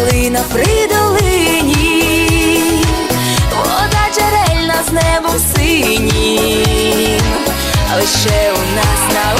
калина при долині, вода джерельна з небом синім, лише у нас на